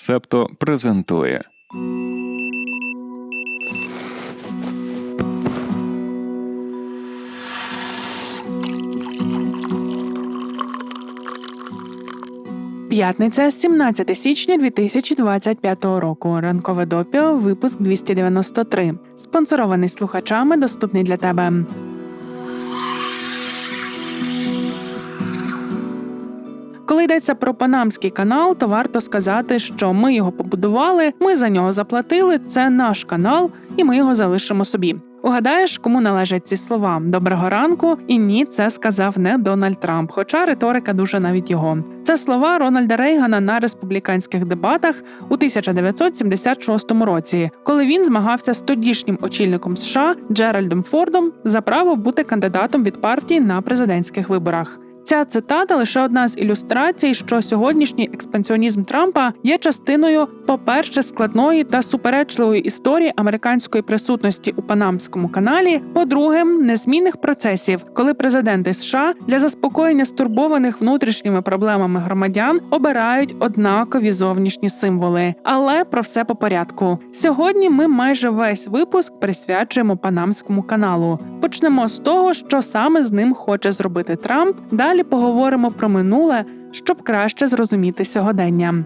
Септо презентує. П'ятниця, 17 січня 2025 року. Ранкове допіо, випуск 293. Спонсорований слухачами, доступний для тебе. Йдеться про Панамський канал, то варто сказати, що ми його побудували, ми за нього заплатили. Це наш канал, і ми його залишимо собі. Угадаєш, кому належать ці слова? Доброго ранку, і ні, це сказав не Дональд Трамп, хоча риторика дуже навіть його. Це слова Рональда Рейгана на республіканських дебатах у 1976 році, коли він змагався з тодішнім очільником США Джеральдом Фордом за право бути кандидатом від партії на президентських виборах. Ця цитата лише одна з ілюстрацій, що сьогоднішній експансіонізм Трампа є частиною, по-перше, складної та суперечливої історії американської присутності у Панамському каналі. По-друге, незмінних процесів, коли президенти США для заспокоєння стурбованих внутрішніми проблемами громадян обирають однакові зовнішні символи. Але про все по порядку. Сьогодні ми майже весь випуск присвячуємо Панамському каналу. Почнемо з того, що саме з ним хоче зробити Трамп. Далі поговоримо про минуле, щоб краще зрозуміти сьогодення.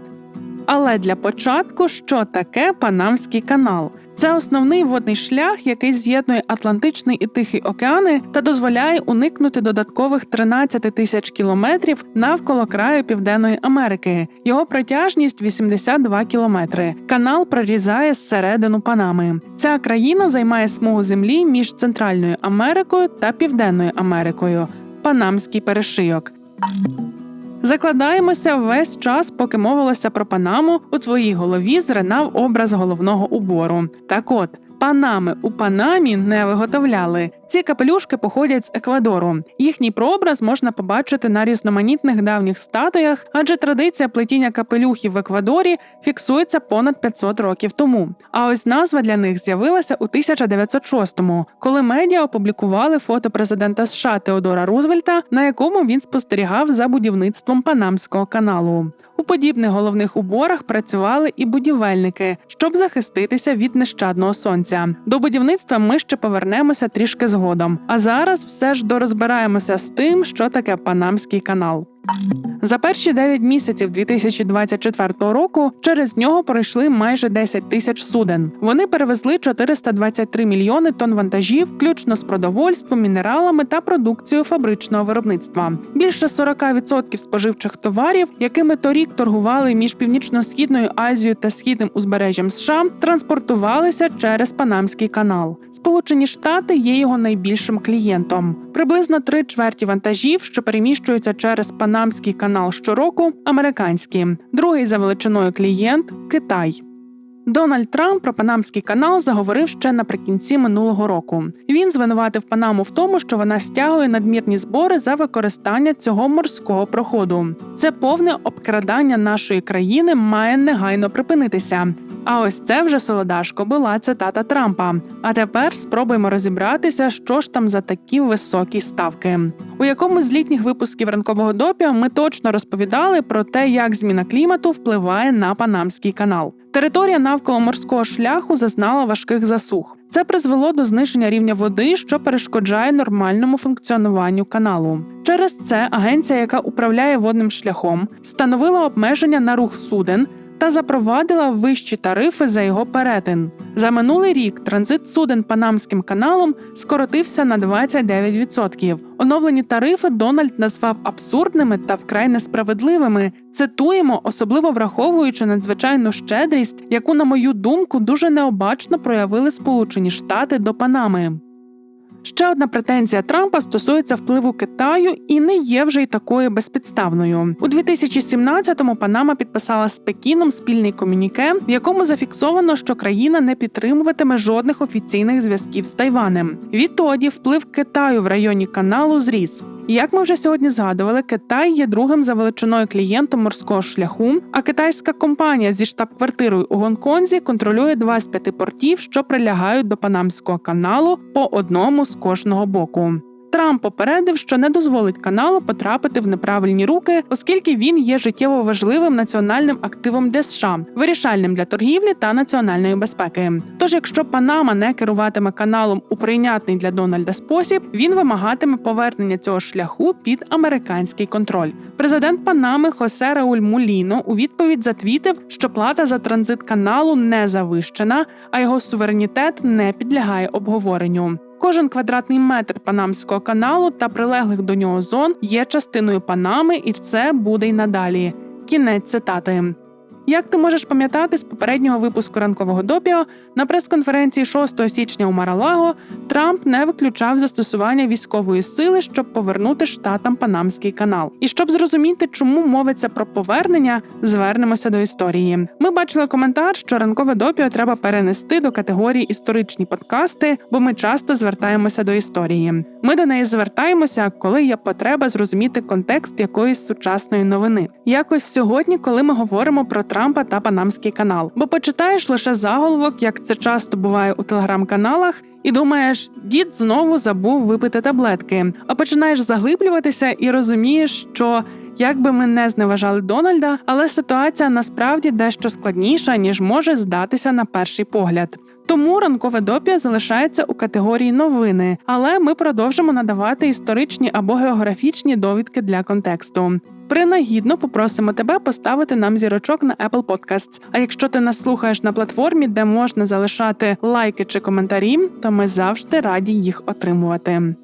Але для початку, що таке Панамський канал? Це основний водний шлях, який з'єднує Атлантичний і Тихий океани та дозволяє уникнути додаткових 13 тисяч кілометрів навколо краю Південної Америки. Його протяжність 82 кілометри. Канал прорізає зсередину Панами. Ця країна займає смугу землі між Центральною Америкою та Південною Америкою. Панамський перешийок. Закладаємося весь час, поки мовилося про Панаму, у твоїй голові зринав образ головного убору. Так от. Панами у Панамі не виготовляли. Ці капелюшки походять з Еквадору. Їхній прообраз можна побачити на різноманітних давніх статуях, адже традиція плетіння капелюхів в Еквадорі фіксується понад 500 років тому. А ось назва для них з'явилася у 1906-му, коли медіа опублікували фото президента США Теодора Рузвельта, на якому він спостерігав за будівництвом Панамського каналу. У подібних головних уборах працювали і будівельники, щоб захиститися від нещадного сонця. До будівництва ми ще повернемося трішки згодом. А зараз все ж дорозбираємося з тим, що таке Панамський канал. За перші 9 місяців 2024 року через нього пройшли майже 10 тисяч суден. Вони перевезли 423 мільйони тонн вантажів, включно з продовольством, мінералами та продукцією фабричного виробництва. Більше 40% споживчих товарів, якими торік торгували між північно-східною Азією та східним узбережжям США, транспортувалися через Панамський канал. Сполучені Штати є його найбільшим клієнтом. Приблизно три чверті вантажів, що переміщуються через Панамський канал щороку, американські. Другий за величиною клієнт Китай. Дональд Трамп про Панамський канал заговорив ще наприкінці минулого року. Він звинуватив Панаму в тому, що вона стягує надмірні збори за використання цього морського проходу. Це повне обкрадання нашої країни має негайно припинитися. А ось це вже солодашко була цитата Трампа. А тепер спробуємо розібратися, що ж там за такі високі ставки. У якому з літніх випусків ранкового допіо ми точно розповідали про те, як зміна клімату впливає на Панамський канал. Територія навколо морського шляху зазнала важких засух. Це призвело до зниження рівня води, що перешкоджає нормальному функціонуванню каналу. Через це агенція, яка управляє водним шляхом, встановила обмеження на рух суден та запровадила вищі тарифи за його перетин. За минулий рік транзит суден Панамським каналом скоротився на 29%. Оновлені тарифи Дональд назвав абсурдними та вкрай несправедливими. Цитуємо, особливо враховуючи надзвичайну щедрість, яку, на мою думку, дуже необачно проявили Сполучені Штати до Панами. Ще одна претензія Трампа стосується впливу Китаю і не є вже й такою безпідставною. У 2017-му Панама підписала з Пекіном спільний комюніке, в якому зафіксовано, що країна не підтримуватиме жодних офіційних зв'язків з Тайванем. Відтоді вплив Китаю в районі каналу зріс. Як ми вже сьогодні згадували, Китай є другим за величиною клієнтом морського шляху. А китайська компанія зі штаб-квартирою у Гонконзі контролює два з п'яти портів, що прилягають до Панамського каналу по одному з кожного боку. Трамп попередив, що не дозволить каналу потрапити в неправильні руки, оскільки він є життєво важливим національним активом для США, вирішальним для торгівлі та національної безпеки. Тож, якщо Панама не керуватиме каналом у прийнятний для Дональда спосіб, він вимагатиме повернення цього шляху під американський контроль. Президент Панами Хосе Рауль Муліно у відповідь затвітив, що плата за транзит каналу не завищена, а його суверенітет не підлягає обговоренню. Кожен квадратний метр панамського каналу та прилеглих до нього зон є частиною Панами, і це буде й надалі. Кінець цитати. Як ти можеш пам'ятати з попереднього випуску ранкового допіо, на прес-конференції 6 січня у Маралаго Трамп не виключав застосування військової сили, щоб повернути штатам Панамський канал. І щоб зрозуміти, чому мовиться про повернення, звернемося до історії. Ми бачили коментар, що ранкове допіо треба перенести до категорії історичні подкасти, бо ми часто звертаємося до історії. Ми до неї звертаємося, коли є потреба зрозуміти контекст якоїсь сучасної новини. Якось сьогодні, коли ми говоримо про Трампа та Панамський канал, бо почитаєш лише заголовок, як це часто буває у телеграм-каналах. І думаєш, дід знову забув випити таблетки. А починаєш заглиблюватися і розумієш, що як би ми не зневажали Дональда, але ситуація насправді дещо складніша ніж може здатися на перший погляд. Тому ранкове допія залишається у категорії новини, але ми продовжимо надавати історичні або географічні довідки для контексту. Принагідно попросимо тебе поставити нам зірочок на Apple Podcasts. А якщо ти нас слухаєш на платформі, де можна залишати лайки чи коментарі, то ми завжди раді їх отримувати.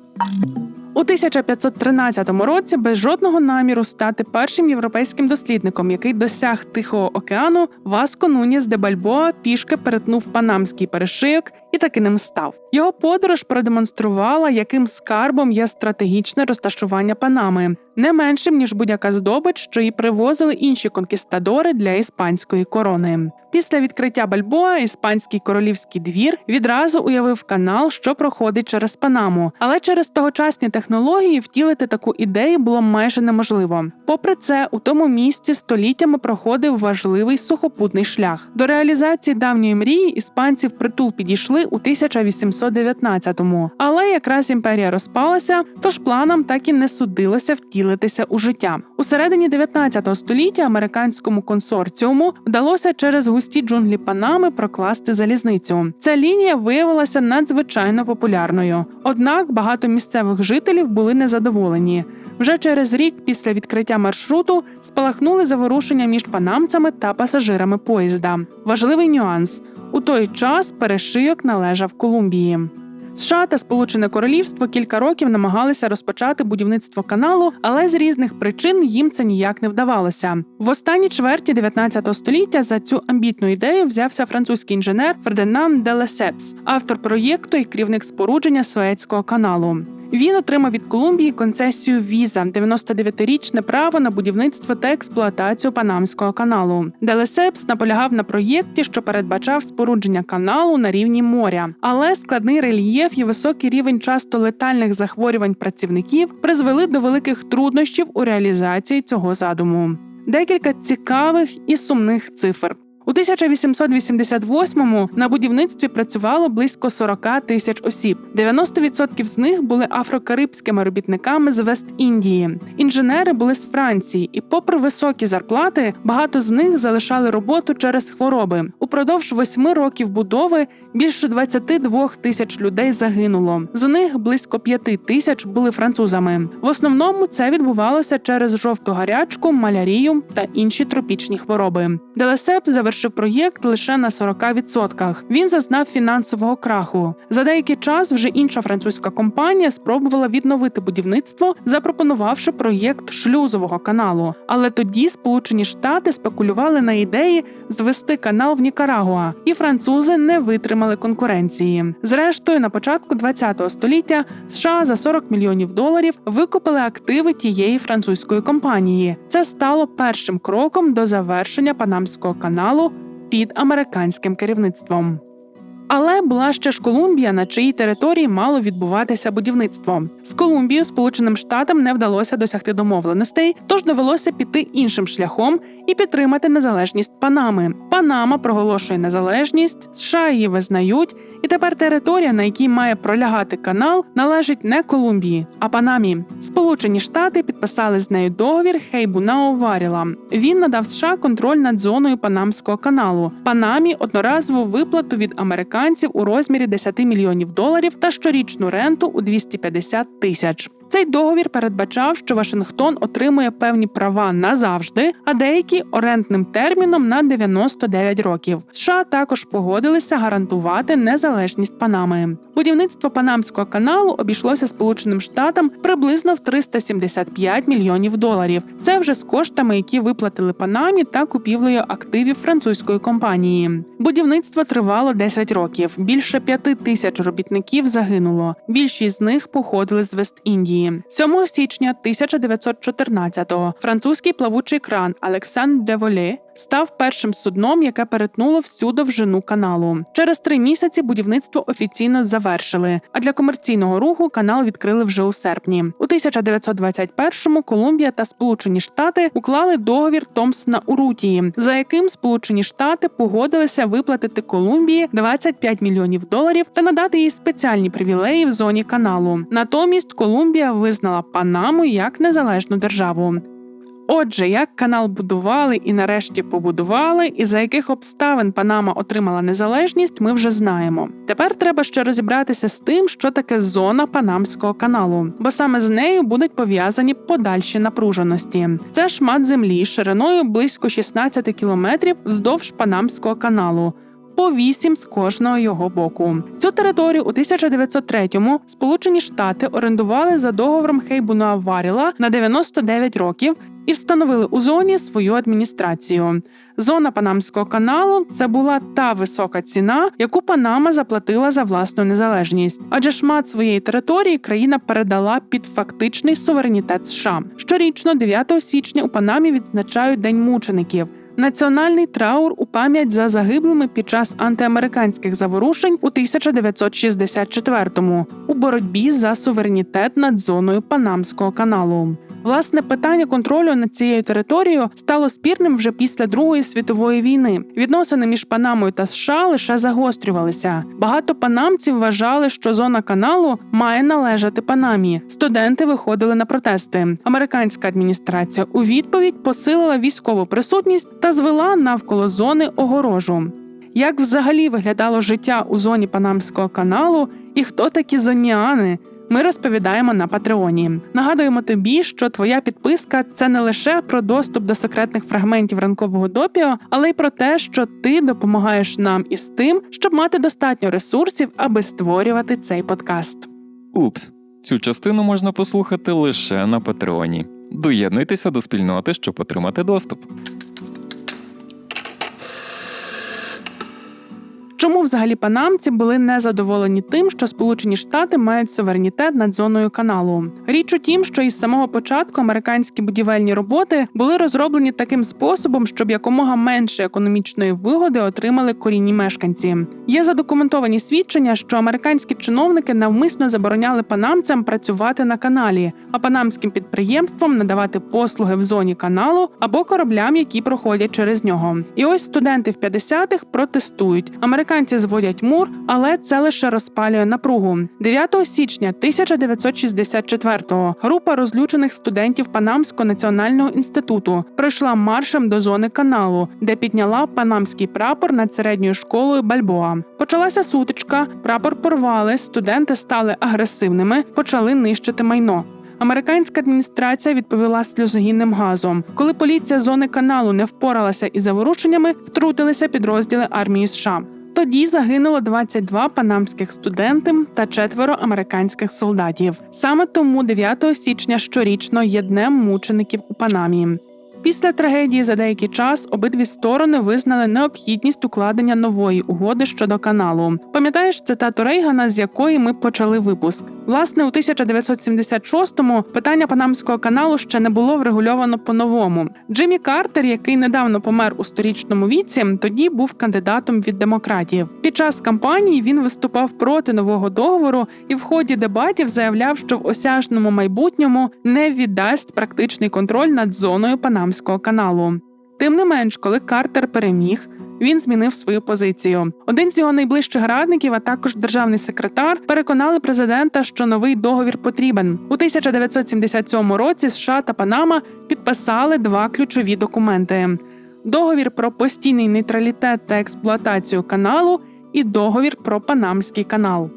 У 1513 році без жодного наміру стати першим європейським дослідником, який досяг Тихого океану, Васко Нуніс де Бальбоа пішки перетнув панамський перешийок і таки ним став. Його подорож продемонструвала, яким скарбом є стратегічне розташування Панами, не меншим ніж будь-яка здобич, що її привозили інші конкістадори для іспанської корони. Після відкриття Бальбоа іспанський королівський двір відразу уявив канал, що проходить через Панаму, але через тогочасні технології втілити таку ідею було майже неможливо. Попри це, у тому місці століттями проходив важливий сухопутний шлях. До реалізації давньої мрії іспанці впритул підійшли у 1819-му. Але якраз імперія розпалася, тож планам так і не судилося втілитися у життя. У середині 19 століття американському консорціуму вдалося через густі джунглі Панами прокласти залізницю. Ця лінія виявилася надзвичайно популярною. Однак багато місцевих жителів були незадоволені. Вже через рік після відкриття маршруту спалахнули заворушення між панамцями та пасажирами поїзда. Важливий нюанс у той час перешийок належав Колумбії. США та Сполучене Королівство кілька років намагалися розпочати будівництво каналу, але з різних причин їм це ніяк не вдавалося. В останній чверті 19 століття за цю амбітну ідею взявся французький інженер Фердинанд де Лесепс, автор проєкту і керівник спорудження Суецького каналу. Він отримав від Колумбії концесію віза 99-річне право на будівництво та експлуатацію Панамського каналу. Делесепс наполягав на проєкті, що передбачав спорудження каналу на рівні моря, але складний рельєф і високий рівень часто летальних захворювань працівників призвели до великих труднощів у реалізації цього задуму. Декілька цікавих і сумних цифр. У 1888-му на будівництві працювало близько 40 тисяч осіб. 90% з них були афрокарибськими робітниками з Вест-Індії. Інженери були з Франції, і, попри високі зарплати, багато з них залишали роботу через хвороби. Упродовж восьми років будови більше 22 тисяч людей загинуло. З них близько 5 тисяч були французами. В основному це відбувалося через жовту гарячку, малярію та інші тропічні хвороби. Делесеп завершив проєкт лише на 40%. Він зазнав фінансового краху. За деякий час вже інша французька компанія спробувала відновити будівництво, запропонувавши проєкт шлюзового каналу. Але тоді Сполучені Штати спекулювали на ідеї звести канал в Нікарагуа, і французи не витримали конкуренції. Зрештою, на початку ХХ століття США за 40 мільйонів доларів викупили активи тієї французької компанії. Це стало першим кроком до завершення Панамського каналу під американським керівництвом. Але була ще ж Колумбія, на чиїй території мало відбуватися будівництво. З Колумбією Сполученим Штатам не вдалося досягти домовленостей, тож довелося піти іншим шляхом і підтримати незалежність Панами. Панама проголошує незалежність, США її визнають, І тепер територія, на якій має пролягати канал, належить не Колумбії, а Панамі. Сполучені Штати підписали з нею договір Хейбунау Варіла. Він надав США контроль над зоною Панамського каналу. Панамі одноразову виплату від американців у розмірі 10 мільйонів доларів та щорічну ренту у 250 тисяч. Цей договір передбачав, що Вашингтон отримує певні права назавжди, а деякі орендним терміном на 99 років. США також погодилися гарантувати незалежність Панами. Будівництво Панамського каналу обійшлося Сполученим Штатам приблизно в 375 мільйонів доларів. Це вже з коштами, які виплатили Панамі та купівлею активів французької компанії. Будівництво тривало 10 років. Більше п'яти тисяч робітників загинуло. Більшість з них походили з Вест-Індії. 7 січня 1914-го французький плавучий кран Олександр де Воле став першим судном, яке перетнуло всю довжину каналу. Через три місяці будівництво офіційно завершили. А для комерційного руху канал відкрили вже у серпні. У 1921-му Колумбія та Сполучені Штати уклали договір Томпсона у Рутії, за яким Сполучені Штати погодилися виплатити Колумбії 25 мільйонів доларів та надати їй спеціальні привілеї в зоні каналу. Натомість Колумбія визнала Панаму як незалежну державу. Отже, як канал будували і нарешті побудували, і за яких обставин Панама отримала незалежність, ми вже знаємо. Тепер треба ще розібратися з тим, що таке зона Панамського каналу, бо саме з нею будуть пов'язані подальші напруженості. Це шмат землі шириною близько 16 кілометрів вздовж Панамського каналу. По вісім з кожного його боку. Цю територію у 1903-му Сполучені Штати орендували за договором Хейбуна Варіла на 99 років і встановили у зоні свою адміністрацію. Зона Панамського каналу це була та висока ціна, яку Панама заплатила за власну незалежність, адже шмат своєї території країна передала під фактичний суверенітет США. Щорічно, 9 січня, у Панамі відзначають День мучеників. Національний траур у пам'ять за загиблими під час антиамериканських заворушень у 1964-му у боротьбі за суверенітет над зоною Панамського каналу. Власне питання контролю над цією територією стало спірним вже після Другої світової війни. Відносини між Панамою та США лише загострювалися. Багато панамців вважали, що зона каналу має належати Панамі. Студенти виходили на протести. Американська адміністрація у відповідь посилила військову присутність та звела навколо зони огорожу. Як взагалі виглядало життя у зоні Панамського каналу і хто такі зоніани? Ми розповідаємо на Патреоні. Нагадуємо тобі, що твоя підписка це не лише про доступ до секретних фрагментів ранкового допіо, але й про те, що ти допомагаєш нам із тим, щоб мати достатньо ресурсів, аби створювати цей подкаст. Упс, цю частину можна послухати лише на Патреоні. Доєднуйтеся до спільноти, щоб отримати доступ. Чому взагалі панамці були незадоволені тим, що Сполучені Штати мають суверенітет над зоною каналу? Річ у тім, що із самого початку американські будівельні роботи були розроблені таким способом, щоб якомога менше економічної вигоди отримали корінні мешканці. Є задокументовані свідчення, що американські чиновники навмисно забороняли панамцям працювати на каналі, а панамським підприємствам надавати послуги в зоні каналу або кораблям, які проходять через нього. І ось студенти в 50-х протестують. Американці зводять мур, але це лише розпалює напругу. 9 січня 1964-го група розлючених студентів Панамського національного інституту прийшла маршем до зони каналу, де підняла панамський прапор над середньою школою Бальбоа. Почалася сутичка, прапор порвали, студенти стали агресивними, почали нищити майно. Американська адміністрація відповіла сльозогінним газом. Коли поліція зони каналу не впоралася із заворушеннями, втрутилися підрозділи армії США. Тоді загинуло 22 панамських студенти та четверо американських солдатів. Саме тому 9 січня щорічно є днем мучеників у Панамі. Після трагедії за деякий час обидві сторони визнали необхідність укладення нової угоди щодо каналу. Пам'ятаєш цитату Рейгана, з якої ми почали випуск? Власне, у 1976-му питання Панамського каналу ще не було врегульовано по-новому. Джиммі Картер, який недавно помер у сторічному віці, тоді був кандидатом від демократів. Під час кампанії він виступав проти нового договору і в ході дебатів заявляв, що в осяжному майбутньому не віддасть практичний контроль над зоною Панамського каналу. Тим не менш, коли Картер переміг, він змінив свою позицію. Один з його найближчих радників, а також державний секретар, переконали президента, що новий договір потрібен. У 1977 році США та Панама підписали два ключові документи: договір про постійний нейтралітет та експлуатацію каналу і договір про Панамський канал.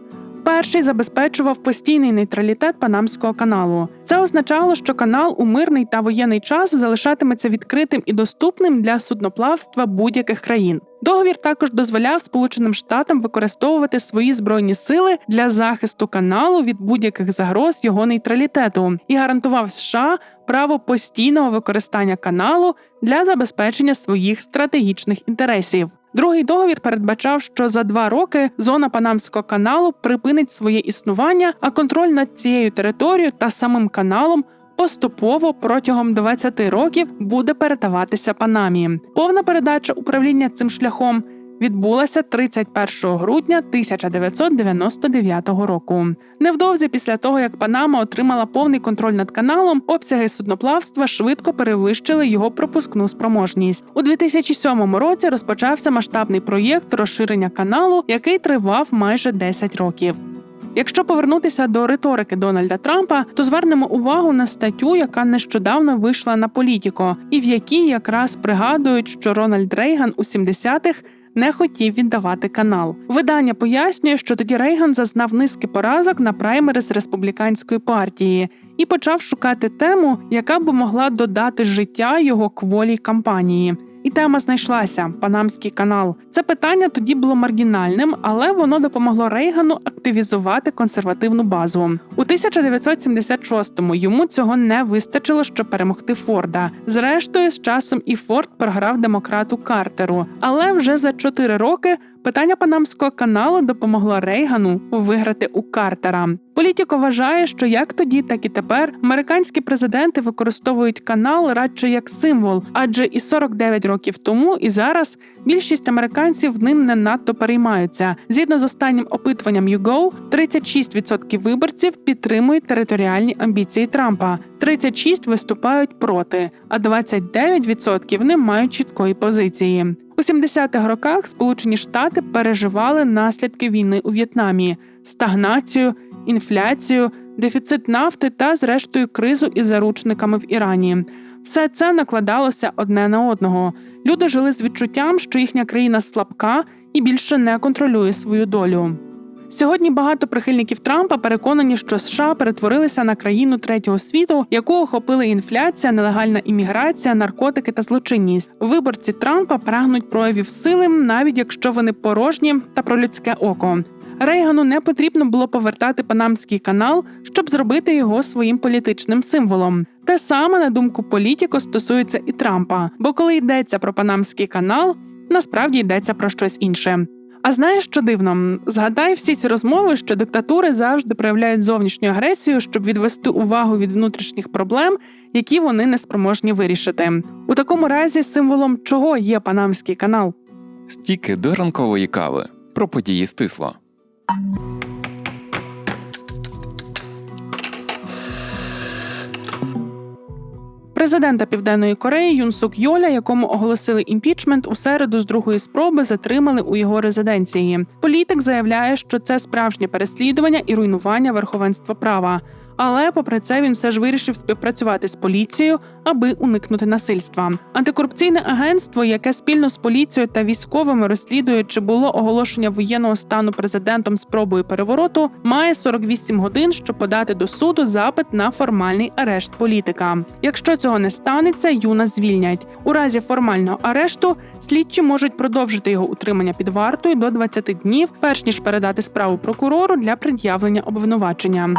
Перший забезпечував постійний нейтралітет Панамського каналу. Це означало, що канал у мирний та воєнний час залишатиметься відкритим і доступним для судноплавства будь-яких країн. Договір також дозволяв Сполученим Штатам використовувати свої збройні сили для захисту каналу від будь-яких загроз його нейтралітету і гарантував США право постійного використання каналу для забезпечення своїх стратегічних інтересів. Другий договір передбачав, що за два роки зона Панамського каналу припинить своє існування, а контроль над цією територією та самим каналом поступово протягом 20 років буде передаватися Панамі. Повна передача управління цим шляхом відбулася 31 грудня 1999 року. Невдовзі після того, як Панама отримала повний контроль над каналом, обсяги судноплавства швидко перевищили його пропускну спроможність. У 2007 році розпочався масштабний проєкт розширення каналу, який тривав майже 10 років. Якщо повернутися до риторики Дональда Трампа, то звернемо увагу на статтю, яка нещодавно вийшла на політіко, і в якій якраз пригадують, що Рональд Рейган у 70-х не хотів віддавати канал. Видання пояснює, що тоді Рейган зазнав низки поразок на праймерис республіканської партії і почав шукати тему, яка б могла додати життя його кволій кампанії. І тема знайшлася Панамський канал. Це питання тоді було маргінальним, але воно допомогло Рейгану активізувати консервативну базу. У 1976-му йому цього не вистачило, щоб перемогти Форда. Зрештою, з часом і Форд програв демократу Картеру. Але вже за чотири роки питання Панамського каналу допомогло Рейгану виграти у Картера. Політіко вважає, що як тоді, так і тепер американські президенти використовують канал радше як символ, адже і 49 років тому, і зараз більшість американців ним не надто переймаються. Згідно з останнім опитуванням YouGov, 36% виборців підтримують територіальні амбіції Трампа, 36% виступають проти, а 29% не мають чіткої позиції. У 70-х роках Сполучені Штати переживали наслідки війни у В'єтнамі, стагнацію, інфляцію, дефіцит нафти та, зрештою, кризу із заручниками в Ірані. Все це накладалося одне на одного. Люди жили з відчуттям, що їхня країна слабка і більше не контролює свою долю. Сьогодні багато прихильників Трампа переконані, що США перетворилися на країну третього світу, яку охопили інфляція, нелегальна імміграція, наркотики та злочинність. Виборці Трампа прагнуть проявів сили, навіть якщо вони порожні та про людське око. Рейгану не потрібно було повертати Панамський канал, щоб зробити його своїм політичним символом. Те саме, на думку політіко, стосується і Трампа. Бо коли йдеться про Панамський канал, насправді йдеться про щось інше. А знаєш, що дивно? Згадай всі ці розмови, що диктатури завжди проявляють зовнішню агресію, щоб відвести увагу від внутрішніх проблем, які вони не спроможні вирішити. У такому разі символом чого є Панамський канал? Стіки до ранкової кави про події стисло. Президента Південної Кореї Юн Сук Йоля, якому оголосили імпічмент, у середу з другої спроби затримали у його резиденції. Політик заявляє, що це справжнє переслідування і руйнування верховенства права. Але, попри це, він все ж вирішив співпрацювати з поліцією, аби уникнути насильства. Антикорупційне агентство, яке спільно з поліцією та військовими розслідує, чи було оголошення воєнного стану президентом спробою перевороту, має 48 годин, щоб подати до суду запит на формальний арешт політика. Якщо цього не станеться, юна звільнять. У разі формального арешту слідчі можуть продовжити його утримання під вартою до 20 днів, перш ніж передати справу прокурору для пред'явлення обвинувачення.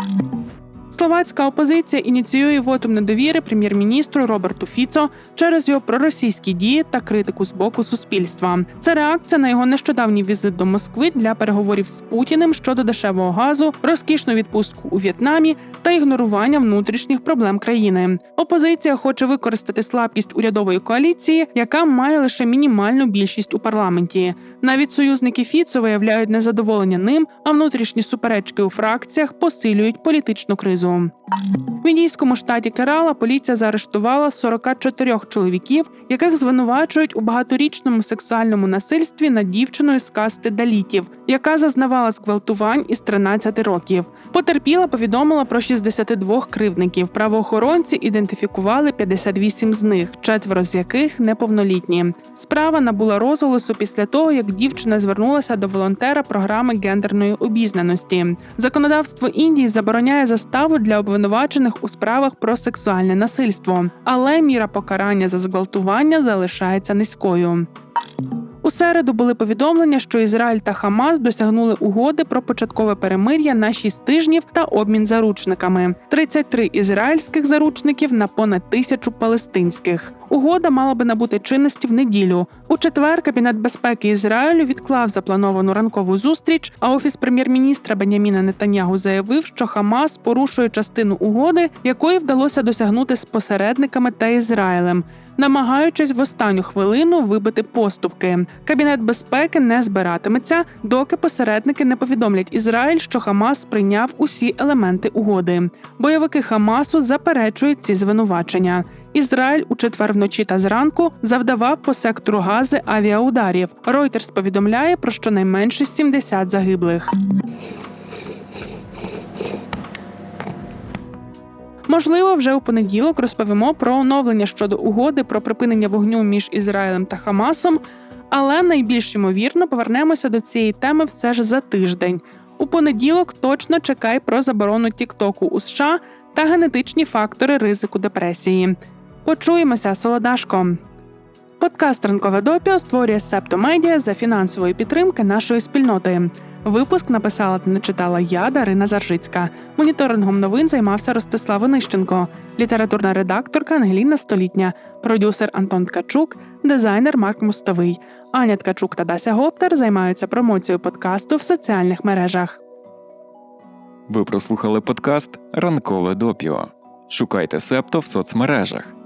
Словацька опозиція ініціює вотум недовіри прем'єр-міністру Роберту Фіцо через його проросійські дії та критику з боку суспільства. Це реакція на його нещодавній візит до Москви для переговорів з Путіним щодо дешевого газу, розкішну відпустку у В'єтнамі та ігнорування внутрішніх проблем країни. Опозиція хоче використати слабкість урядової коаліції, яка має лише мінімальну більшість у парламенті. Навіть союзники Фіцо виявляють незадоволення ним, а внутрішні суперечки у фракціях посилюють політичну кризу. Союзу. В індійському штаті Керала поліція заарештувала 44 чоловіків, яких звинувачують у багаторічному сексуальному насильстві над дівчиною з касти далітів, яка зазнавала зґвалтувань із 13 років. Потерпіла повідомила про 62 кривдників. Правоохоронці ідентифікували 58 з них, четверо з яких неповнолітні. Справа набула розголосу після того, як дівчина звернулася до волонтера програми гендерної обізнаності. Законодавство Індії забороняє заставу для обвинувачених у справах про сексуальне насильство, але міра покарання за зґвалтування залишається низькою. Середу були повідомлення, що Ізраїль та Хамас досягнули угоди про початкове перемир'я на 6 тижнів та обмін заручниками: 33 ізраїльських заручників на понад тисячу палестинських. Угода мала би набути чинності в неділю. У четвер Кабінет безпеки Ізраїлю відклав заплановану ранкову зустріч. А офіс прем'єр-міністра Беняміна Нетанягу заявив, що Хамас порушує частину угоди, якої вдалося досягнути з посередниками та Ізраїлем намагаючись в останню хвилину вибити поступки. Кабінет безпеки не збиратиметься, доки посередники не повідомлять Ізраїль, що Хамас прийняв усі елементи угоди. Бойовики Хамасу заперечують ці звинувачення. Ізраїль у четвер вночі та зранку завдавав по сектору Гази авіаударів. Reuters повідомляє про щонайменше 70 загиблих. Можливо, вже у понеділок розповімо про оновлення щодо угоди про припинення вогню між Ізраїлем та Хамасом, але найбільш ймовірно повернемося до цієї теми все ж за тиждень. У понеділок точно чекай про заборону Тіктоку у США та генетичні фактори ризику депресії. Почуємося, солодашко. Подкаст Ранкове допіо створює Септомедіа за фінансової підтримки нашої спільноти. Випуск написала та начитала я, Дарина Заржицька. Моніторингом новин займався Ростислав Онищенко, літературна редакторка Ангеліна Столітня, продюсер Антон Ткачук, дизайнер Марк Мостовий. Аня Ткачук та Дася Гоптер займаються промоцією подкасту в соціальних мережах. Ви прослухали подкаст Ранкове допіо. Шукайте Септо в соцмережах,